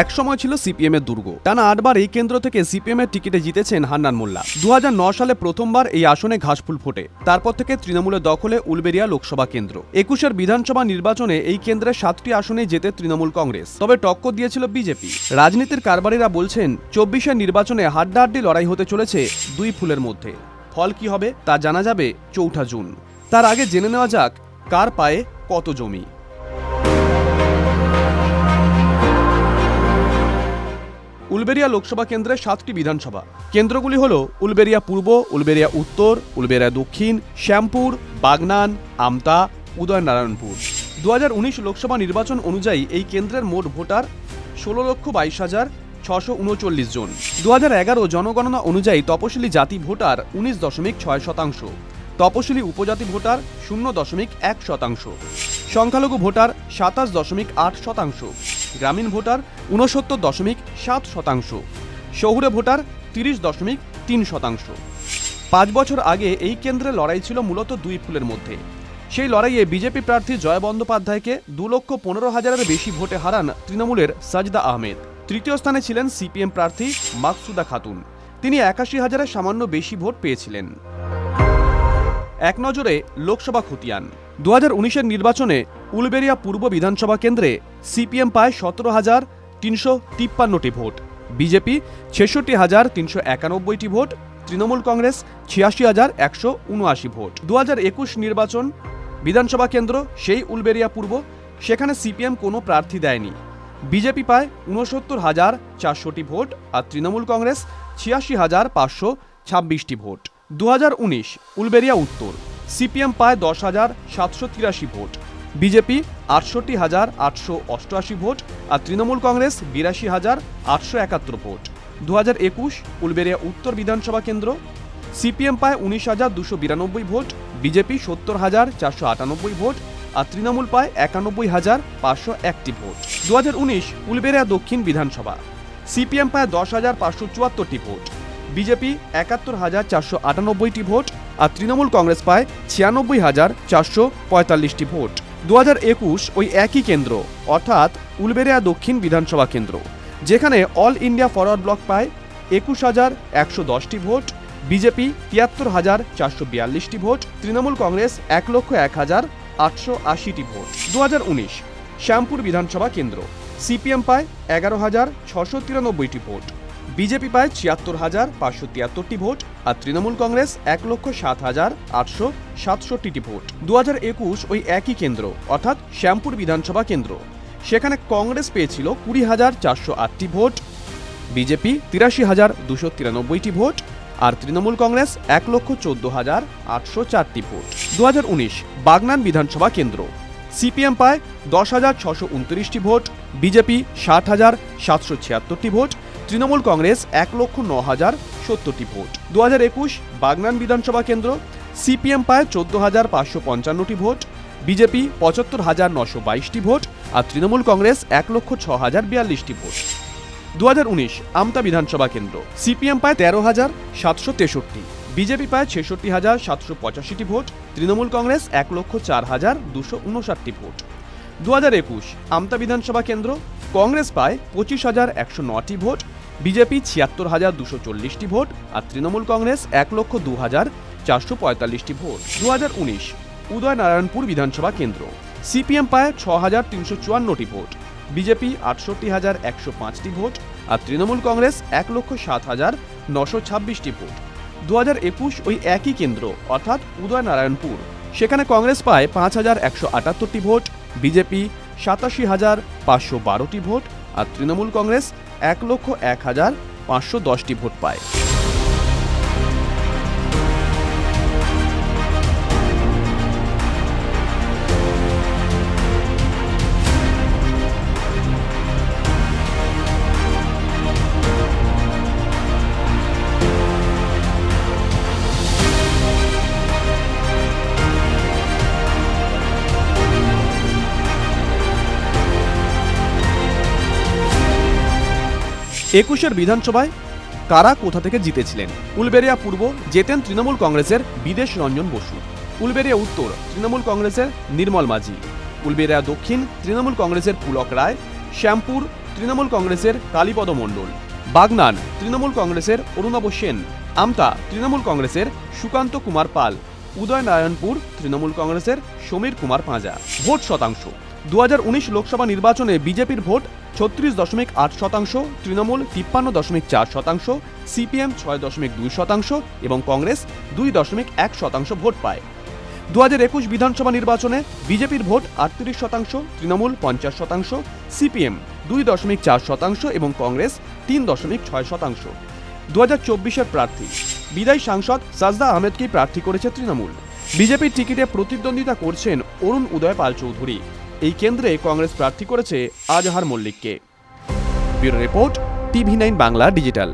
একসময় ছিল সিপিএম এর দুর্গ। টানা আটবার এই কেন্দ্র থেকে সিপিএম এর টিকিটে জিতেছেন হান্নান মোল্লা। দু সালে প্রথমবার এই আসনে ঘাসফুল ফোটে। তারপর থেকে তৃণমূলের দখলে উলবেরিয়া লোকসভা কেন্দ্র। একুশের বিধানসভা নির্বাচনে এই কেন্দ্রের সাতটি আসনে জেতে তৃণমূল কংগ্রেস। তবে টক্কর দিয়েছিল বিজেপি। রাজনীতির কারবারিরা বলছেন, চব্বিশের নির্বাচনে হাড্ডাহাড্ডি লড়াই হতে চলেছে দুই ফুলের মধ্যে। ফল কি হবে তা জানা যাবে চৌঠা জুন। তার আগে জেনে নেওয়া যাক, কার পায়ে কত জমি। উলবেরিয়া লোকসভা কেন্দ্রের সাতটি বিধানসভা। কেন্দ্রগুলি হল উলবেরিয়া পূর্ব, উলবেরিয়া উত্তর, উলবেরিয়া দক্ষিণ, শ্যামপুর, বাগনান, আমতা, উদয়নারায়ণপুর। দু হাজার উনিশ লোকসভা নির্বাচন অনুযায়ী এই কেন্দ্রের মোট ভোটার ষোলো লক্ষ বাইশ হাজার ছশো উনচল্লিশ জন। দু এগারো জনগণনা অনুযায়ী তপশিলি জাতি ভোটার উনিশ দশমিক ছয় শতাংশ। তপশিলি উপজাতি ভোটার শূন্য দশমিক এক শতাংশ। সংখ্যালঘু ভোটার সাতাশ দশমিক আট শতাংশ। গ্রামীণ ভোটার ঊনসত্তর দশমিক সাত শতাংশ, শহুরে ভোটার তিরিশ দশমিক তিন শতাংশ। পাঁচ বছর আগে এই কেন্দ্রে লড়াই ছিল মূলত দুই ফুলের মধ্যে। সেই লড়াইয়ে বিজেপি প্রার্থী জয় বন্দ্যোপাধ্যায়কে দু লক্ষ পনেরো হাজারের বেশি ভোটে হারান তৃণমূলের সাজদা আহমেদ। তৃতীয় স্থানে ছিলেন সিপিএম প্রার্থী মাকসুদা খাতুন। তিনি একাশি হাজারের সামান্য বেশি ভোট পেয়েছিলেন। এক নজরে লোকসভা খতিয়ান। দু হাজার নির্বাচনে উলবেরিয়া পূর্ব বিধানসভা কেন্দ্রে সিপিএম পায় সতেরো হাজার তিনশো তিপ্পান্নটি ভোট। বিজেপি ছেষট্টি হাজার তিনশো একানব্বইটি ভোট, তৃণমূল কংগ্রেস ছিয়াশি হাজার একশো উনআশি ভোট। দু হাজার একুশ নির্বাচন বিধানসভা কেন্দ্র সেই উলবেরিয়া পূর্ব, সেখানে সিপিএম কোনো প্রার্থী দেয়নি। বিজেপি পায় উনসত্তর হাজার চারশোটি ভোট আর তৃণমূল কংগ্রেস ছিয়াশি হাজার পাঁচশো ছাব্বিশটি ভোট। দু হাজার উনিশ উলবেরিয়া উত্তর, সিপিএম পায় দশ হাজার সাতশো তিরাশি ভোট, বিজেপি আটষট্টি হাজার আটশো অষ্টআশি ভোট আর তৃণমূল কংগ্রেস বিরাশি হাজার আটশো একাত্তর ভোট। দু হাজার একুশ উলবেরিয়া উত্তর বিধানসভা কেন্দ্র, সিপিএম পায় উনিশ হাজার দুশো বিরানব্বই ভোট, বিজেপি সত্তর হাজার চারশো আটানব্বই ভোট আর তৃণমূল পায় একানব্বই হাজার পাঁচশো একটি ভোট। দু হাজার উনিশ উলবেরিয়া দক্ষিণ বিধানসভা, সিপিএম পায় দশ হাজার পাঁচশো চুয়াত্তরটি ভোট বিজেপি একাত্তর হাজার চারশো আটানব্বইটি ভোট আর তৃণমূল কংগ্রেস পায় ছিয়ানব্বই হাজার চারশো পঁয়তাল্লিশটি ভোট। দু হাজার একুশ ওই একই কেন্দ্র, অর্থাৎ উলবেরিয়া দক্ষিণ বিধানসভা কেন্দ্র, যেখানে অল ইন্ডিয়া ফরওয়ার্ড ব্লক পায় একুশ হাজার একশো দশটি ভোট, বিজেপি তিয়াত্তর হাজার চারশো বিয়াল্লিশটি ভোট, তৃণমূল কংগ্রেস এক লক্ষ এক হাজার আটশো আশিটি ভোট। দু হাজার উনিশ, শ্যামপুর বিধানসভা কেন্দ্র, সিপিএম পায় এগারো হাজার ছশো তিরানব্বইটি ভোট। বিজেপি পায় ছিয়াত্তর হাজার পাঁচশো তিয়াত্তরটি ভোট আর তৃণমূল কংগ্রেস এক লক্ষ সাত হাজার আটশো সাতষট্টিটি ভোট। দু হাজার একুশ ওই একই কেন্দ্র, অর্থাৎ শ্যামপুর বিধানসভা কেন্দ্র। সেখানে কংগ্রেস পেয়েছিল কুড়ি হাজার চারশো আটটি ভোট, বিজেপি তিরাশি হাজার দুশো তিরানব্বইটি ভোট আর তৃণমূল কংগ্রেস এক লক্ষ চোদ্দ হাজার আটশো চারটি ভোট। দু হাজার উনিশ বাগনান বিধানসভা কেন্দ্র, সিপিএম পায় দশ হাজার ছশো উনত্রিশটি ভোট, বিজেপি ষাট হাজার সাতশো ছিয়াত্তরটি ভোট তৃণমূল কংগ্রেস এক লক্ষ ন হাজার সত্তরটি ভোট। দু হাজার একুশ বাগনান বিধানসভা কেন্দ্র, সিপিএম পায় চোদ্দ হাজার পাঁচশো পঞ্চান্নটি ভোট, বিজেপি পঁচাত্তর হাজার নশো বাইশটি ভোট আর তৃণমূল কংগ্রেস এক লক্ষ ছ হাজার বিয়াল্লিশটি ভোট। দু হাজার উনিশ আমতা বিধানসভা কেন্দ্র, সিপিএম পায় তেরো হাজার সাতশো তেষট্টি, বিজেপি পায় ছেষট্টি হাজার সাতশো পঁচাশিটি ভোট, তৃণমূল কংগ্রেস এক লক্ষ চার হাজার দুশো উনষাটটি ভোট। দু হাজার একুশ আমতা বিধানসভা কেন্দ্র, কংগ্রেস পায় পঁচিশ হাজার একশো নটি ভোট বিজেপি ছিয়াত্তর হাজার দুশো চল্লিশটি ভোট আর তৃণমূল কংগ্রেস এক লক্ষ দু হাজার চারশো পঁয়তাল্লিশটি ভোট। দু হাজার উনিশ, উদয়নারায়ণপুর বিধানসভা কেন্দ্র। সিপিএম পায় ছ হাজার তিনশো চুয়ান্নটি ভোট। বিজেপি আটষট্টি হাজার একশো পাঁচটি ভোট আর তৃণমূল কংগ্রেস এক লক্ষ সাত হাজার নশো ছাব্বিশটি ভোট। দু হাজার একুশ ওই একই কেন্দ্র, অর্থাৎ উদয়নারায়ণপুর। সেখানে কংগ্রেস পায় পাঁচ হাজার একশো আটাত্তরটি ভোট, বিজেপি সাতাশি হাজার পাঁচশো বারোটি ভোট আর তৃণমূল কংগ্রেস এক লক্ষ এক হাজার পাঁচশো দশটি ভোট পায়। একুশের বিধানসভায় কারা কোথা থেকে জিতেছিলেন? উলবেরিয়া পূর্ব, জেতেন তৃণমূল কংগ্রেসের বিদেশ রঞ্জন বসু। উলবেরিয়া উত্তর, তৃণমূল কংগ্রেসের নির্মল মাঝি। উলবেরিয়া দক্ষিণ, তৃণমূল কংগ্রেসের পুলক রায়। শ্যামপুর, তৃণমূল কংগ্রেসের কালীপদ মণ্ডল। বাগনান, তৃণমূল কংগ্রেসের অরুণাব সেন। আমতা, তৃণমূল কংগ্রেসের সুকান্ত কুমার পাল। উদয়নারায়ণপুর, তৃণমূল কংগ্রেসের সমীর কুমার পাঁজা। ভোট শতাংশ। দু হাজার উনিশ লোকসভা নির্বাচনে বিজেপির ভোট ছত্রিশ দশমিক আট শতাংশ, তৃণমূল তিপ্পান্ন দশমিক চার শতাংশ, সিপিএম ছয় দশমিক দুই শতাংশ এবং কংগ্রেস দুই দশমিক এক শতাংশ ভোট পায়। দু হাজার একুশ বিধানসভা নির্বাচনে বিজেপির ভোট আটত্রিশ শতাংশ, তৃণমূল পঞ্চাশ শতাংশ, সিপিএম দুই দশমিক চার শতাংশ এবং কংগ্রেস তিন দশমিক ছয় শতাংশ। দু হাজার চব্বিশের প্রার্থী, বিদায়ী সাংসদ সাজদা আহমেদকেই প্রার্থী করেছে তৃণমূল। বিজেপির টিকিটে প্রতিদ্বন্দ্বিতা করছেন অরুণ উদয় পাল চৌধুরী এই কেন্দ্রে কংগ্রেস প্রার্থী করেছে Azhar মল্লিককে। Bureau report TV nine Bangla digital.